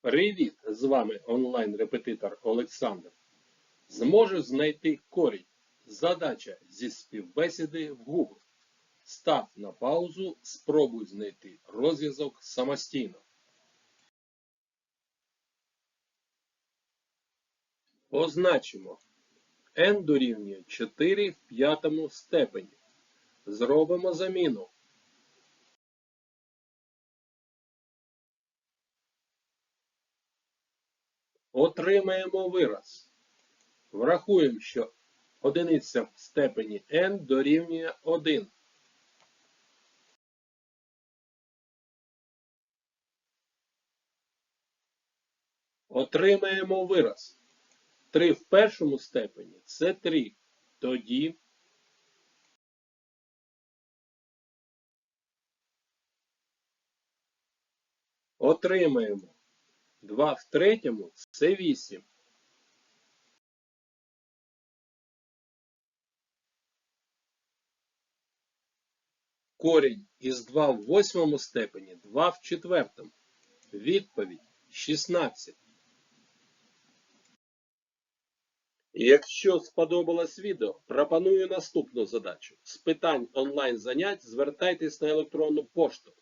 Привіт! З вами онлайн-репетитор Олександр. Зможеш знайти корінь. Задача зі співбесіди в Google. Став на паузу, спробуй знайти розв'язок самостійно. Позначимо n дорівнює 4 в п'ятому степені. Зробимо заміну. Отримаємо вираз. Врахуємо, що одиниця в степені n дорівнює 1. Отримаємо вираз. 3 в першому степені це 3. Тоді отримаємо 2 в третьому це 8. Корінь із 2 в восьмому степені 2 в четвертому. Відповідь 16. Якщо сподобалось відео, пропоную наступну задачу. З питань онлайн занять звертайтесь на електронну пошту